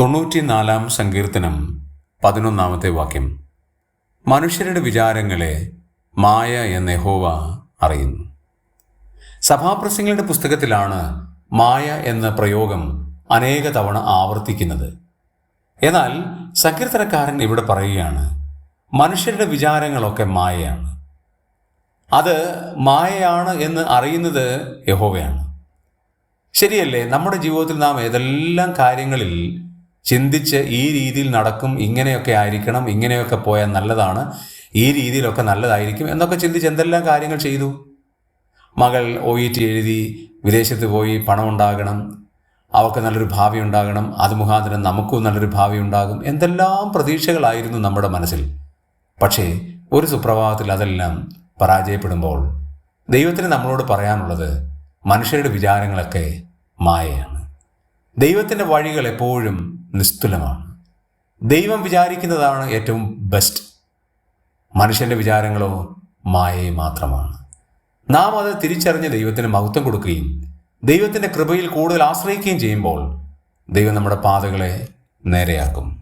തൊണ്ണൂറ്റിനാലാം സങ്കീർത്തനം പതിനൊന്നാമത്തെ വാക്യം. മനുഷ്യരുടെ വിചാരങ്ങളെ മായ എന്ന ഹോവ അറിയുന്നു. സഭാപ്രസംഗങ്ങളുടെ പുസ്തകത്തിലാണ് മായ എന്ന പ്രയോഗം അനേക തവണ ആവർത്തിക്കുന്നത്. എന്നാൽ സങ്കീർത്തനക്കാരൻ ഇവിടെ പറയുകയാണ് മനുഷ്യരുടെ വിചാരങ്ങളൊക്കെ മായയാണ്. അത് മായയാണ് എന്ന് അറിയുന്നത് യഹോവയാണ്. ശരിയല്ലേ? നമ്മുടെ ജീവിതത്തിൽ നാം ഏതെല്ലാം കാര്യങ്ങളിൽ ചിന്തിച്ച് ഈ രീതിയിൽ നടക്കും ഇങ്ങനെയൊക്കെ ആയിരിക്കണം ഇങ്ങനെയൊക്കെ പോയാൽ നല്ലതാണ് ഈ രീതിയിലൊക്കെ നല്ലതായിരിക്കും എന്നൊക്കെ ചിന്തിച്ച് എന്തെല്ലാം കാര്യങ്ങൾ ചെയ്തു? മകൾ ഒ ഇ ടി എഴുതി വിദേശത്ത് പോയി പണം ഉണ്ടാകണം അവർക്ക് നല്ലൊരു ഭാവി ഉണ്ടാകണം അത് മുഖാന്തരം നമുക്കും നല്ലൊരു ഭാവി ഉണ്ടാകും എന്തെല്ലാം പ്രതീക്ഷകളായിരുന്നു നമ്മുടെ മനസ്സിൽ. പക്ഷേ ഒരു സുപ്രഭാതത്തിൽ അതെല്ലാം പരാജയപ്പെടുമ്പോൾ ദൈവത്തിന് നമ്മളോട് പറയാനുള്ളത് മനുഷ്യരുടെ വിചാരങ്ങളൊക്കെ മായയാണ്. ദൈവത്തിന്റെ വഴികൾ എപ്പോഴും നിസ്തുലമാണ്. ദൈവം വിചാരിക്കുന്നതാണ് ഏറ്റവും ബെസ്റ്റ് മനുഷ്യന്റെ വിചാരങ്ങളോ മായയെ മാത്രമാണ്. നാം അത് തിരിച്ചറിഞ്ഞ് ദൈവത്തിന് മഹത്വം കൊടുക്കുകയും ദൈവത്തിന്റെ കൃപയിൽ കൂടുതൽ ആശ്രയിക്കുകയും ചെയ്യുമ്പോൾ ദൈവം നമ്മുടെ പാതകളെ നേരെയാക്കും.